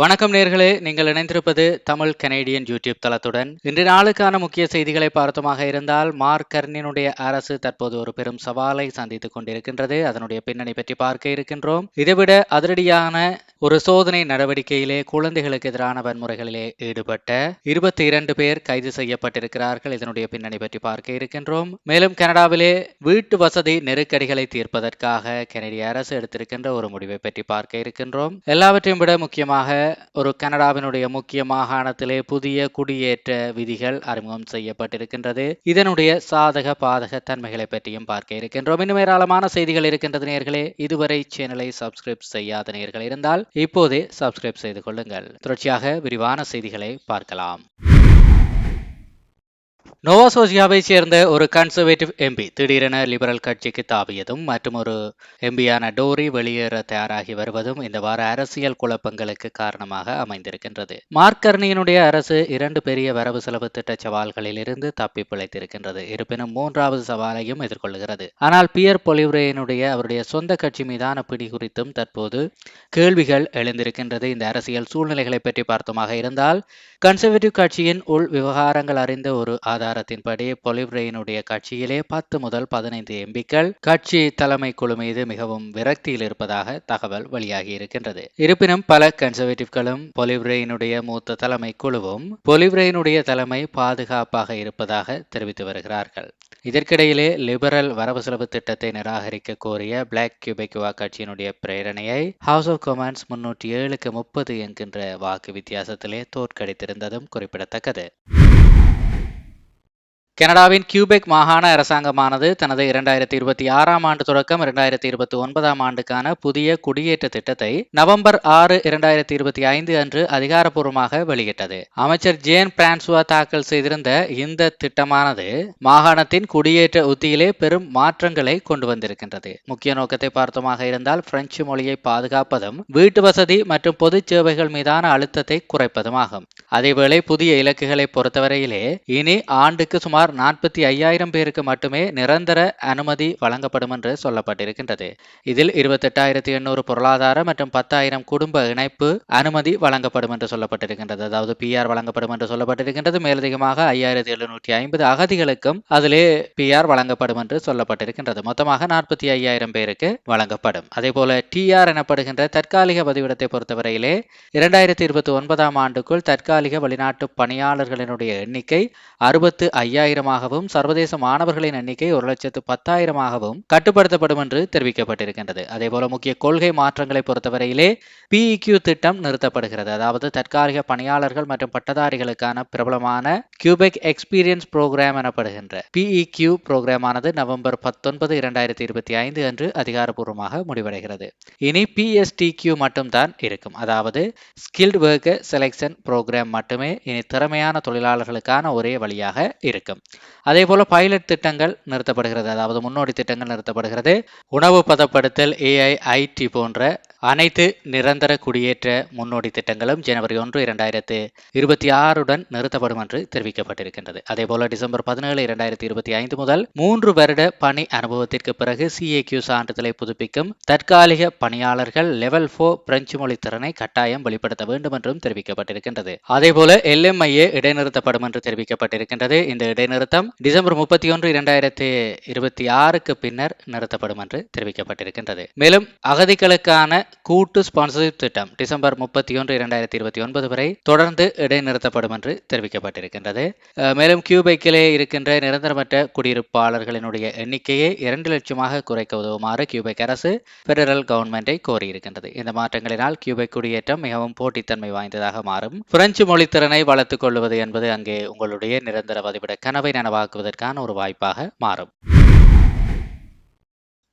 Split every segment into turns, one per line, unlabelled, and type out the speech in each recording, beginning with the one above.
வணக்கம் நேர்களே நீங்கள் இணைந்திருப்பது தமிழ் கனேடியன் யூடியூப் தளத்துடன். இன்று நாளுக்கான முக்கிய செய்திகளை பார்த்தமாக இருந்தால் மார்க் கர்னினுடைய அரசு தற்போது ஒரு பெரும் சவாலை சந்தித்துக் கொண்டிருக்கின்றது. அதனுடைய பின்னணி பற்றி பார்க்க இருக்கின்றோம். இதைவிட அதிரடியான ஒரு சோதனை நடவடிக்கையிலே குழந்தைகளுக்கு எதிரான வன்முறைகளிலே ஈடுபட்ட இருபத்தி இரண்டு பேர் கைது செய்யப்பட்டிருக்கிறார்கள். இதனுடைய பின்னணி பற்றி பார்க்க இருக்கின்றோம். மேலும் கனடாவிலே வீட்டு வசதி நெருக்கடிகளை தீர்ப்பதற்காக கனடிய அரசு எடுத்திருக்கின்ற ஒரு முடிவை பற்றி பார்க்க இருக்கின்றோம். எல்லாவற்றையும் விட முக்கியமாக ஒரு கனடாவினுடைய முக்கிய மாகாணத்திலே புதிய குடியேற்ற விதிகள் அறிமுகம் செய்யப்பட்டிருக்கின்றது. இதனுடைய சாதக பாதக தன்மைகளை பற்றியும் பார்க்க இருக்கின்றோம். இன்னும் ஏராளமான செய்திகள் இருக்கின்றது நேர்களே. இதுவரை சேனலை சப்ஸ்கிரைப் செய்யாத நேர்கள் இருந்தால் இப்போதே சப்ஸ்கிரைப் செய்து கொள்ளுங்கள். தொடர்ச்சியாக விரிவான செய்திகளை பார்க்கலாம். நோவாசோசியாவை சேர்ந்த ஒரு கன்சர்வேட்டிவ் எம்பி திடீரென லிபரல் கட்சிக்கு தாவியதும் மற்றும் ஒரு எம்பியான டோரி வெளியேற தயாராகி வருவதும் இந்த வார அரசியல் குழப்பங்களுக்கு காரணமாக அமைந்திருக்கின்றது. மார்க்கர்னியினுடைய அரசு இரண்டு பெரிய வரவு செலவு திட்ட சவால்களில் இருந்து தப்பி பிழைத்திருக்கின்றது. இருப்பினும் மூன்றாவது சவாலையும் எதிர்கொள்கிறது ஆனால் பியர் பொலிவுரையினுடைய அவருடைய சொந்த கட்சி மீதான பிடி குறித்தும் தற்போது கேள்விகள் எழுந்திருக்கின்றது. இந்த அரசியல் சூழ்நிலைகளை பற்றி பார்த்தோமாக இருந்தால் கன்சர்வேட்டிவ் கட்சியின் உள் விவகாரங்கள் அறிந்த ஒரு ஆதாரத்தின்படி பொலிவ்ரெயினுடைய கட்சியிலே பத்து முதல் பதினைந்து எம்பிக்கள் கட்சி தலைமை குழு மீது மிகவும் விரக்தியில் இருப்பதாக தகவல் வெளியாகி இருக்கின்றது. இருப்பினும் பல கன்சர்வேட்டிவ்களும் பொலிவ்ரெயினுடைய மூத்த தலைமை குழுவும் பொலிவ்ரெயினுடைய தலைமை பாதுகாப்பாக இருப்பதாக தெரிவித்து வருகிறார்கள். இதற்கிடையிலே லிபரல் வரவு செலவு திட்டத்தை நிராகரிக்க கோரிய பிளாக் கியூபெக்குவா கட்சியினுடைய பிரேரணையை ஹவுஸ் ஆஃப் கமான்ஸ் முன்னூற்றி ஏழுக்கு முப்பது என்கின்ற வாக்கு வித்தியாசத்திலே தோற்கடித்திருந்ததும் குறிப்பிடத்தக்கது. கனடாவின் கியூபெக் மாகாண அரசாங்கமானது தனது இரண்டாயிரத்தி இருபத்தி ஆறாம் ஆண்டு தொடக்கம் இரண்டாயிரத்தி இருபத்தி ஒன்பதாம் ஆண்டுக்கான புதிய குடியேற்ற திட்டத்தை நவம்பர் ஆறு இரண்டாயிரத்தி இருபத்தி ஐந்து அன்று அதிகாரப்பூர்வமாக வெளியிட்டது. அமைச்சர் ஜேன் பிரான்சுவா தாக்கல் செய்திருந்த இந்த திட்டமானது மாகாணத்தின் குடியேற்ற உத்தியிலே பெரும் மாற்றங்களை கொண்டு வந்திருக்கின்றது. முக்கிய நோக்கத்தை பார்த்தமாக இருந்தால் பிரெஞ்சு மொழியை பாதுகாப்பதும் வீட்டு வசதி மற்றும் பொது சேவைகள் மீதான அழுத்தத்தை குறைப்பதுமாகும். அதேவேளை புதிய இலக்குகளை பொறுத்தவரையிலே இனி ஆண்டுக்கு சுமார் சுமார் நாற்பத்தி ஐயாயிரம் பேருக்கு மட்டுமே நிரந்தர அனுமதி வழங்கப்படும் என்று சொல்லப்பட்டிருக்கின்றது. இதில் இருபத்தெட்டாயிரத்தி எண்ணூறு பொருளாதார மற்றும் பத்தாயிரம் குடும்ப இணைப்பு அனுமதி வழங்கப்படும் என்று சொல்லப்பட்டிருக்கின்றது. அதாவது பிஆர் வழங்கப்படும் என்று சொல்லப்பட்டிருக்கின்றது. மேலதிகமாக ஐயாயிரத்தி எழுநூற்றி ஐம்பது அகதிகளுக்கும் அதிலே பிஆர் வழங்கப்படும் என்று சொல்லப்பட்டிருக்கின்றது. மொத்தமாக நாற்பத்தி ஐயாயிரம் பேருக்கு வழங்கப்படும். அதே போல டிஆர் எனப்படுகின்ற தற்காலிக பதிவிடத்தை பொறுத்தவரையிலே இரண்டாயிரத்தி இருபத்தி ஒன்பதாம் ஆண்டுக்குள் தற்காலிக வெளிநாட்டு பணியாளர்களினுடைய எண்ணிக்கை அறுபத்து ஐயாயிரம் ஆயிரமாகவும் சர்வதேச மாணவர்களின் எண்ணிக்கை ஒரு லட்சத்து பத்தாயிரமாகவும் கட்டுப்படுத்தப்படும் என்று தெரிவிக்கப்பட்டிருக்கின்றது. அதேபோல முக்கிய கொள்கை மாற்றங்களை பொறுத்தவரையிலே பிஇக்யூ திட்டம் நிறுத்தப்படுகிறது. அதாவது தற்காலிக பணியாளர்கள் மற்றும் பட்டதாரிகளுக்கான பிரபலமான கியூபெக் எக்ஸ்பீரியன்ஸ் புரோகிராம் எனப்படுகின்ற பிஇக்யூ புரோகிராமானது நவம்பர் பத்தொன்பது இரண்டாயிரத்தி இருபத்தி ஐந்து அன்று அதிகாரப்பூர்வமாக முடிவடைகிறது. இனி பிஎஸ்டிக்யூ மட்டும்தான் இருக்கும். அதாவது ஸ்கில்டு ஒர்க்கர் செலெக்ஷன் புரோகிராம் மட்டுமே இனி திறமையான தொழிலாளர்களுக்கான ஒரே வழியாக இருக்கும். அதே போல பைலட் திட்டங்கள் நிறுத்தப்படுகிறது. அதாவது முன்னோடி திட்டங்கள் நிறுத்தப்படுகிறது. உணவு பதப்படுத்தல் ஏஐ ஐடி போன்ற அனைத்து நிரந்தர குடியேற்ற முன்னோடி திட்டங்களும் ஜனவரி ஒன்று இரண்டாயிரத்து இருபத்தி ஆறுடன் நிறுத்தப்படும் என்று தெரிவிக்கப்பட்டிருக்கின்றது. அதேபோல டிசம்பர் பதினேழு இரண்டாயிரத்தி இருபத்தி ஐந்து முதல் மூன்று வருட பணி அனுபவத்திற்கு பிறகு சிஏக்யூ சான்றிதழை புதுப்பிக்கும் தற்காலிக பணியாளர்கள் லெவல் போர் பிரெஞ்சு மொழி திறனை கட்டாயம் வெளிப்படுத்த வேண்டும் என்றும் தெரிவிக்கப்பட்டிருக்கின்றது. அதேபோல எல்எம்ஐஏ இடைநிறுத்தப்படும் என்று தெரிவிக்கப்பட்டிருக்கின்றது. இந்த இடைநிறுத்தம் டிசம்பர் முப்பத்தி ஒன்று இரண்டாயிரத்தி இருபத்தி ஆறுக்கு பின்னர் நிறுத்தப்படும் என்று தெரிவிக்கப்பட்டிருக்கின்றது. மேலும் அகதிகளுக்கான கூட்டு ஸ்பான்சர்ஷிப் திட்டம் டிசம்பர் முப்பத்தி ஒன்று இரண்டாயிரத்தி இருபத்தி ஒன்பது வரை தொடர்ந்து இடைநிறுத்தப்படும் என்று தெரிவிக்கப்பட்டிருக்கின்றது. மேலும் கியூபைக்கிலே இருக்கின்ற நிரந்தரமற்ற குடியிருப்பாளர்களினுடைய எண்ணிக்கையை இரண்டு லட்சமாக குறைக்க உதவுமாறு கியூபைக் அரசு பெடரல் கவர்மெண்டை கோரியிருக்கின்றது. இந்த மாற்றங்களினால் கியூபைக் குடியேற்றம் மிகவும் போட்டித்தன்மை வாய்ந்ததாக மாறும். பிரெஞ்சு மொழித்திறனை வளர்த்துக் கொள்வது என்பது அங்கே உங்களுடைய நிரந்தர வதிவிட கனவை நனவாக்குவதற்கான ஒரு வாய்ப்பாக மாறும்.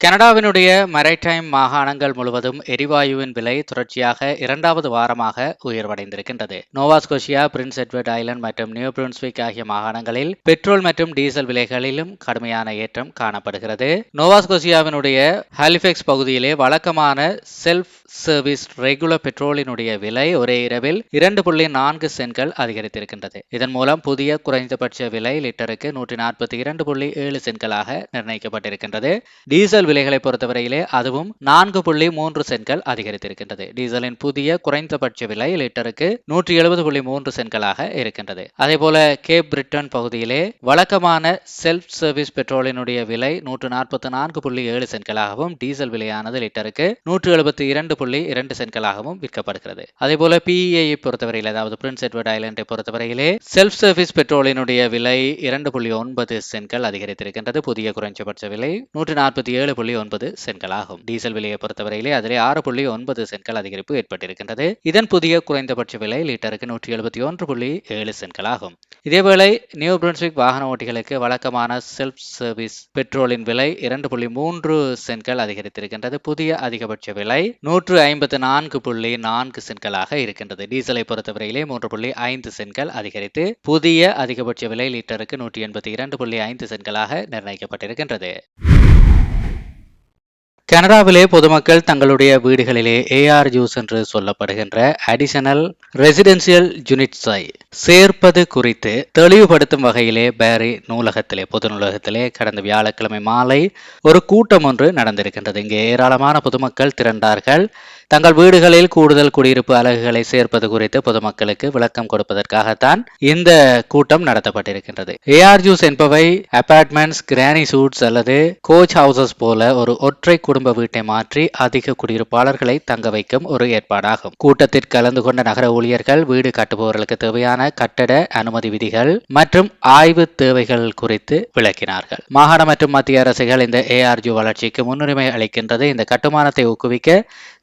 கனடாவினுடைய மரைடைம் மாகாணங்கள் முழுவதும் எரிவாயுவின் விலை தொடர்ச்சியாக இரண்டாவது வாரமாக உயர்வடைந்திருக்கின்றது. Nova Scotia Prince Edward Island மற்றும் நியூ பிரின்ஸ்விக் ஆகிய மாகாணங்களில் பெட்ரோல் மற்றும் டீசல் விலைகளிலும் கடுமையான ஏற்றம் காணப்படுகிறது. நோவாஸ்கோஷியாவினுடைய ஹாலிஃபெக்ஸ் பகுதியிலே வழக்கமான செல்ஃப் சர்வீஸ் ரெகுலர் பெட்ரோலினுடைய விலை ஒரே இரவில் இரண்டு புள்ளி நான்கு சென்ட்கள் அதிகரித்திருக்கின்றது. இதன் மூலம் புதிய குறைந்தபட்ச விலை லிட்டருக்கு நூற்றி நாற்பத்தி இரண்டு புள்ளி ஏழு சென்ட்களாக நிர்ணயிக்கப்பட்டிருக்கின்றது. டீசல் விலைகளை பொறுத்தவரையிலே அதுவும் நான்கு புள்ளி மூன்று சென்ட்கள் அதிகரித்திருக்கின்றது. டீசலின் புதிய குறைந்தபட்ச விலை லிட்டருக்கு நூற்றி எழுபது புள்ளி மூன்று சென்ட்களாக இருக்கின்றது. அதே போல கேப் பிரிட்டன் பகுதியிலே வழக்கமான செல்ஃப் சர்வீஸ் பெட்ரோலினுடைய விலை நூற்று நாற்பத்தி நான்கு புள்ளி ஏழு சென்ட்களாகவும் டீசல் விலையானது லிட்டருக்கு நூற்று எழுபத்தி இரண்டு புள்ளி இரண்டு சென்ட்களாகவும் விற்கப்படுகிறது. அதே போல பிஇஐ பொறுத்தவரையில் அதாவது பிரின்ஸ் எட்வர்ட் ஐலண்டை பொறுத்தவரையிலே செல்ஃப் சர்வீஸ் பெட்ரோலினுடைய விலை இரண்டு புள்ளி ஒன்பது சென்ட்கள் அதிகரித்திருக்கின்றது. புதிய குறைந்தபட்ச விலை நூற்று நாற்பத்தி ஏழு புள்ளி ஒன்பது சென்ட்கள் ஆகும் டீசல் விலையை பொறுத்தவரையிலே அதிலே ஆறு புள்ளி ஒன்பது சென்கள் அதிகரிப்பு ஏற்பட்டிருக்கின்றது. இதன் புதிய குறைந்தபட்ச விலை லிட்டருக்கு நூற்றி எழுபத்தி ஒன்று புள்ளி ஏழு சென்ட்கள் ஆகும் இதேவேளை நியூ பிரின்ஸ்விக் வாகன ஓட்டிகளுக்கு வழக்கமான செல்ஃப் சர்வீஸ் பெட்ரோலின் விலை இரண்டு புள்ளி மூன்று சென்கள் அதிகரித்திருக்கின்றது. புதிய அதிகபட்ச விலை நூற்று ஐம்பத்து நான்கு புள்ளி நான்கு சென்களாக இருக்கின்றது. டீசலை பொறுத்தவரையிலே மூன்று புள்ளி ஐந்து சென்கள் அதிகரித்து புதிய அதிகபட்ச விலை லிட்டருக்கு நூற்றி எண்பத்தி இரண்டு புள்ளி ஐந்து சென்களாக நிர்ணயிக்கப்பட்டிருக்கின்றது. கனடாவிலே பொதுமக்கள் தங்களுடைய வீடுகளிலே ஏஆர் ஜூஸ் என்று சொல்லப்படுகின்ற அடிஷனல் ரெசிடென்சியல் யூனிட்ஸை சேர்ப்பது குறித்து தெளிவுபடுத்தும் வகையிலே பேரி நூலகத்திலே பொது நூலகத்திலே கடந்த வியாழக்கிழமை மாலை ஒரு கூட்டம் ஒன்று நடந்திருக்கின்றது. இங்கே ஏராளமான பொதுமக்கள் திரண்டார்கள். தங்கள் வீடுகளில் கூடுதல் குடியிருப்பு அலகுகளை சேர்ப்பது குறித்து பொதுமக்களுக்கு விளக்கம் கொடுப்பதற்காகத்தான் இந்த கூட்டம் நடத்தப்பட்டிருக்கின்றது. ஏஆர்ஜூஸ் என்பவை அபார்ட்மெண்ட்ஸ் கிரானி சூட்ஸ் அல்லது கோச் ஹவுசஸ் போல ஒரு ஒற்றை குடும்ப வீட்டை மாற்றி அதிக குடியிருப்பாளர்களை தங்க வைக்கும் ஒரு ஏற்பாடாகும். கூட்டத்தில் கலந்து கொண்ட நகர ஊழியர்கள் வீடு கட்டுபவர்களுக்கு தேவையான கட்டட அனுமதி விதிகள் மற்றும் ஆய்வு தேவைகள் குறித்து விளக்கினார்கள். மாகாண மற்றும் மத்திய அரசுகள் இந்த ஏஆர்ஜி வளர்ச்சிக்கு முன்னுரிமை அளிக்கின்றது. இந்த கட்டுமானத்தை ஊக்குவிக்க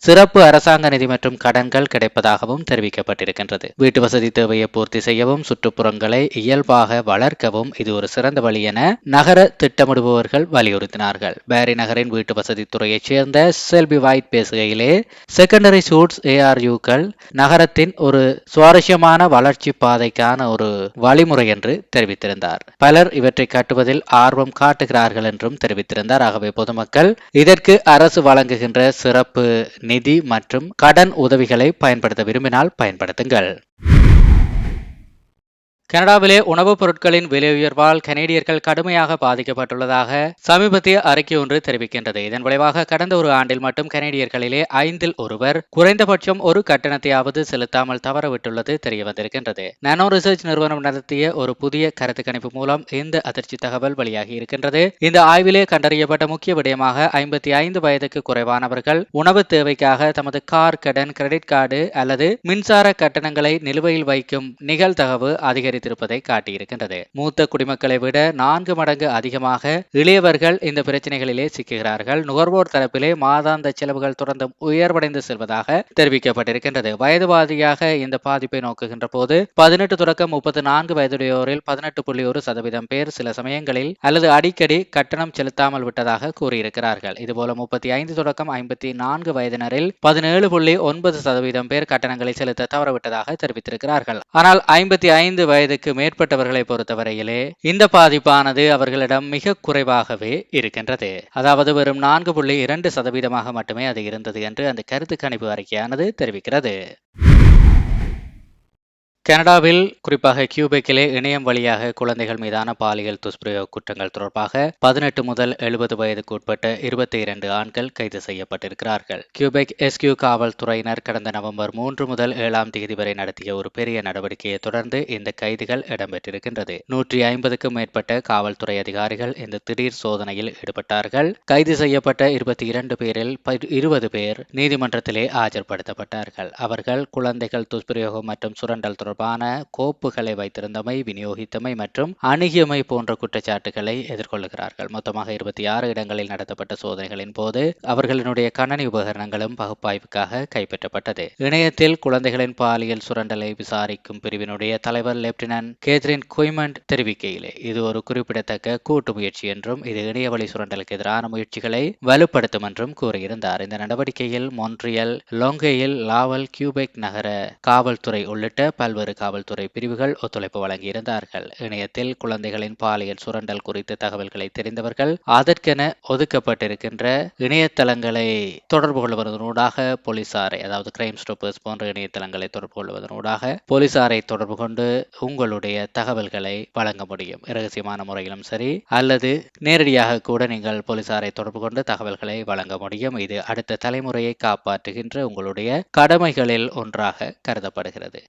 சிறப்பு அரசாங்க நிதி மற்றும் கடன்கள் கிடைப்பதாகவும் தெரிவிக்கப்பட்டிருக்கின்றது. வீட்டு வசதி தேவையை பூர்த்தி செய்யவும் சுற்றுப்புறங்களை இயல்பாக வளர்க்கவும் இது ஒரு சிறந்த வழி என நகர திட்டமிடுபவர்கள் வலியுறுத்தினார்கள். பேரி நகரின் வீட்டு வசதி துறையைச் சேர்ந்த செல்பி வாய்ட் பேசுகையிலே செகண்டரி சூட்ஸ் ஏஆர்யூக்கள் நகரத்தின் ஒரு சுவாரஸ்யமான வளர்ச்சி பாதைக்கான ஒரு வழிமுறை என்று தெரிவித்திருந்தார். பலர் இவற்றை கட்டுவதில் ஆர்வம் காட்டுகிறார்கள் என்றும் தெரிவித்திருந்தார். ஆகவே பொதுமக்கள் இதற்கு அரசு வழங்குகின்ற சிறப்பு நிதி மற்றும் கடன் உதவிகளை பயன்படுத்த விரும்பினால் பயன்படுத்துங்கள். கனடாவிலே உணவுப் பொருட்களின் விலை உயர்வால் கனேடியர்கள் கடுமையாக பாதிக்கப்பட்டுள்ளதாக சமீபத்திய அறிக்கை ஒன்று தெரிவிக்கின்றது. இதன் விளைவாக கடந்த ஒரு ஆண்டில் மட்டும் கனேடியர்களிலே ஐந்தில் ஒருவர் குறைந்தபட்சம் ஒரு கட்டணத்தையாவது செலுத்தாமல் தவறவிட்டுள்ளது தெரியவந்திருக்கின்றது. நானோ ரிசர்ச் நிறுவனம் நடத்திய ஒரு புதிய கருத்து கணிப்பு மூலம் இந்த அதிர்ச்சி தகவல் வெளியாகி இருக்கின்றது. இந்த ஆய்விலே கண்டறியப்பட்ட முக்கிய விடயமாக ஐம்பத்தி ஐந்து வயதுக்கு குறைவானவர்கள் உணவு தேவைக்காக தமது கார் கடன் கிரெடிட் கார்டு அல்லது மின்சார கட்டணங்களை நிலுவையில் வைக்கும் நிகழ்தகவு அதிகரித்து வைத்திருப்பதை காட்டியிருக்கின்றது. மூத்த குடிமக்களை விட நான்கு மடங்கு அதிகமாக இளையவர்கள் இந்த பிரச்சனைகளிலே சிக்குகிறார்கள். நுகர்வோர் தரப்பிலே மாதாந்த செலவுகள் தொடர்ந்து உயர்வடைந்து செல்வதாக தெரிவிக்கப்பட்டிருக்கின்றது. வயதுவாதியாக இந்த பாதிப்பை நோக்குகின்ற போது பதினெட்டு தொடக்கம் முப்பத்தி நான்கு வயதுடையோரில் பதினெட்டு புள்ளி ஒரு சதவீதம் பேர் சில சமயங்களில் அல்லது அடிக்கடி கட்டணம் செலுத்தாமல் விட்டதாக கூறியிருக்கிறார்கள். இதுபோல முப்பத்தி ஐந்து தொடக்கம் ஐம்பத்தி நான்கு வயதினரில் பதினேழு புள்ளி ஒன்பது சதவீதம் பேர் கட்டணங்களை செலுத்த தவறவிட்டதாக தெரிவித்திருக்கிறார்கள். ஆனால் ஐம்பத்தி ஐந்து வயது வயதுக்கு மேற்பட்டவர்களை பொறுத்தவரையிலே இந்த பாதிப்பானது அவர்களிடம் மிக குறைவாகவே இருக்கின்றது. அதாவது வெறும் நான்கு புள்ளி இரண்டு சதவீதமாக மட்டுமே அது இருந்தது என்று அந்த கருத்து கணிப்பு அறிக்கையானது தெரிவிக்கிறது. கனடாவில் குறிப்பாக கியூபெக்கிலே இணையம் வழியாக குழந்தைகள் மீதான பாலியல் துஷ்பிரயோக குற்றங்கள் தொடர்பாக பதினெட்டு முதல் எழுபது வயதுக்கு உட்பட்ட இருபத்தி இரண்டு ஆண்கள் கைது செய்யப்பட்டிருக்கிறார்கள். கியூபெக் எஸ்கியூ காவல்துறையினர் கடந்த நவம்பர் மூன்று முதல் ஏழாம் தேதி வரை நடத்திய ஒரு பெரிய நடவடிக்கையை தொடர்ந்து இந்த கைதுகள் இடம்பெற்றிருக்கின்றது. நூற்றி ஐம்பதுக்கும் மேற்பட்ட காவல்துறை அதிகாரிகள் இந்த திடீர் சோதனையில் ஈடுபட்டார்கள். கைது செய்யப்பட்ட இருபத்தி இரண்டு பேரில் இருபது பேர் நீதிமன்றத்திலே ஆஜர்படுத்தப்பட்டார்கள். அவர்கள் குழந்தைகள் துஷ்பிரயோகம் மற்றும் சுரண்டல் தொடர்பான கோப்புகளை வைத்திருந்தமை விநியோகித்தமை மற்றும் அணுகியமை போன்ற குற்றச்சாட்டுகளை எதிர்கொள்ளுகிறார்கள். மொத்தமாக இருபத்தி ஆறு இடங்களில் நடத்தப்பட்ட சோதனைகளின் போது அவர்களினுடைய கணனி உபகரணங்களும் பகுப்பாய்வுக்காக கைப்பற்றப்பட்டது. இணையத்தில் குழந்தைகளின் பாலியல் சுரண்டலை விசாரிக்கும் பிரிவினுடைய தலைவர் லெப்டினன்ட் கேத்ரின் குய்மண்ட் தெரிவிக்கையிலே இது ஒரு குறிப்பிடத்தக்க கூட்டு முயற்சி என்றும் இது இணையவழி சுரண்டலுக்கு எதிரான முயற்சிகளை வலுப்படுத்தும் என்றும் கூறியிருந்தார். இந்த நடவடிக்கையில் மொன்ட்ரியல் லோங்கேயில் லாவல் கியூபெக் நகர காவல்துறை உள்ளிட்ட பல்வேறு பல்வேறு காவல்துறை பிரிவுகள் ஒத்துழைப்பு வழங்கியிருந்தார்கள். இணையத்தில் குழந்தைகளின் பாலியல் சுரண்டல் குறித்த தகவல்களை தெரிந்தவர்கள் அதற்கென ஒதுக்கப்பட்டிருக்கின்ற இணையதளங்களை தொடர்பு கொள்வதனூடாக போலீசாரை அதாவது கிரைம் ஸ்டாப்பர்ஸ் போன்ற இணையதளங்களை தொடர்பு கொள்வதனூடாக போலீசாரை தொடர்பு கொண்டு உங்களுடைய தகவல்களை வழங்க முடியும். இரகசியமான முறையிலும் சரி அல்லது நேரடியாக கூட நீங்கள் போலீசாரை தொடர்பு கொண்டு தகவல்களை வழங்க முடியும். இது அடுத்த தலைமுறையை காப்பாற்றுகின்ற உங்களுடைய கடமைகளில் ஒன்றாக கருதப்படுகிறது.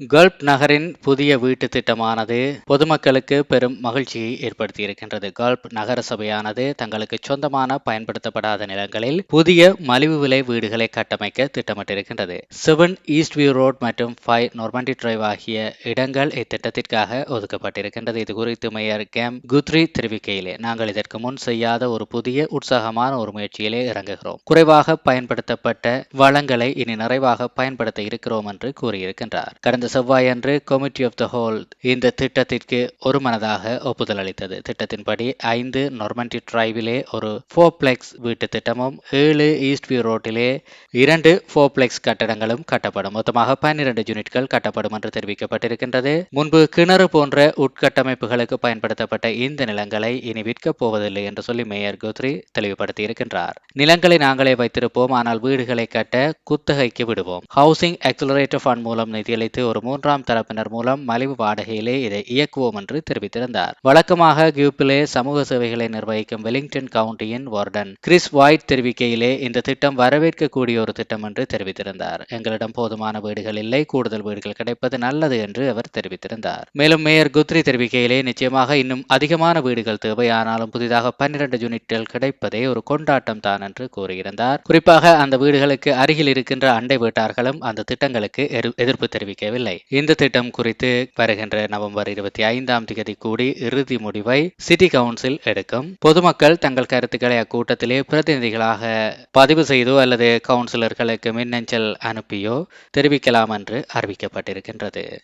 கல்ப் நகரின் புதிய வீட்டு திட்டமானது பொதுமக்களுக்கு பெரும் மகிழ்ச்சியை ஏற்படுத்தியிருக்கின்றது. கல்ப் நகர சபையானது தங்களுக்கு சொந்தமான பயன்படுத்தப்படாத நிலங்களில் புதிய மலிவு விலை வீடுகளை கட்டமைக்க திட்டமிட்டிருக்கின்றது. செவன் ஈஸ்ட் வியூ ரோட் மற்றும் ஃபைவ் நொர்மண்டி டிரைவ் ஆகிய இடங்கள் இத்திட்டத்திற்காக ஒதுக்கப்பட்டிருக்கின்றது. இது குறித்து மேயர் கேம் குத்ரி தெரிவிக்கையிலே நாங்கள் இதற்கு முன் செய்யாத ஒரு புதிய உற்சாகமான ஒரு முயற்சியிலே இறங்குகிறோம். குறைவாக பயன்படுத்தப்பட்ட வளங்களை இனி நிறைவாக பயன்படுத்த இருக்கிறோம் என்று கூறியிருக்கின்றார். கடந்த கடந்த செவ்வாயன்று கமிட்டி ஆஃப் த ஹோல் இந்த திட்டத்திற்கு ஒரு மனதாக ஒப்புதல் அளித்தது. திட்டத்தின்படி ஐந்து நொர்மண்டி டிரைவிலே ஒரு ஃபோப்ளெக்ஸ் வீட்டு திட்டமும் ஏழு ஈஸ்ட் வியூ ரோட்டிலே இரண்டு ஃபோப்ளெக்ஸ் கட்டடங்களும் கட்டப்படும். மொத்தமாக பன்னிரண்டு யூனிட்கள் கட்டப்படும் என்று தெரிவிக்கப்பட்டிருக்கின்றது. முன்பு கிணறு போன்ற உட்கட்டமைப்புகளுக்கு பயன்படுத்தப்பட்ட இந்த நிலங்களை இனி விற்கப் போவதில்லை என்று சொல்லி மேயர் கோத்ரி தெளிவுபடுத்தி இருக்கின்றார் நிலங்களை நாங்களே வைத்திருப்போம் ஆனால் வீடுகளை கட்ட குத்தகைக்கு விடுவோம். ஹவுசிங் அக்சலரேட்டர் ஃபண்ட் மூலம் நிதியளித்து ஒரு மூன்றாம் தரப்பினர் மூலம் மலிவு வாடகையிலே இதை இயக்குவோம் என்று தெரிவித்திருந்தார். வழக்கமாக கியூப்பிலே சமூக சேவைகளை நிர்வகிக்கும் வெலிங்டன் கவுண்டியின் வார்டன் கிறிஸ் வாய்ட் தெரிவிக்கையிலே இந்த திட்டம் வரவேற்கக்கூடிய ஒரு திட்டம் என்று தெரிவித்திருந்தார். எங்களிடம் போதுமான வீடுகள் இல்லை கூடுதல் வீடுகள் கிடைப்பது நல்லது என்று அவர் தெரிவித்திருந்தார். மேலும் மேயர் குத்ரி தெரிவிக்கையிலே நிச்சயமாக இன்னும் அதிகமான வீடுகள் தேவை ஆனாலும் புதிதாக பன்னிரண்டு யூனிட்கள் கிடைப்பதே ஒரு கொண்டாட்டம் தான் என்று கூறியிருந்தார். குறிப்பாக அந்த வீடுகளுக்கு அருகில் இருக்கின்ற அண்டை வீட்டார்களும் அந்த திட்டங்களுக்கு எதிர்ப்பு தெரிவிக்கவில்லை. இல்லை. இந்த திட்டம் குறித்து வருகின்ற நவம்பர் இருபத்தி ஐந்தாம் தேதி கூடி இறுதி முடிவை சிட்டி கவுன்சில் எடுக்கும். பொதுமக்கள் தங்கள் கருத்துக்களை அக்கூட்டத்திலே பிரதிநிதிகளாக பதிவு செய்தோ அல்லது கவுன்சிலர்களுக்கு மின்னஞ்சல் அனுப்பியோ தெரிவிக்கலாம் என்று அறிவிக்கப்பட்டிருக்கின்றது.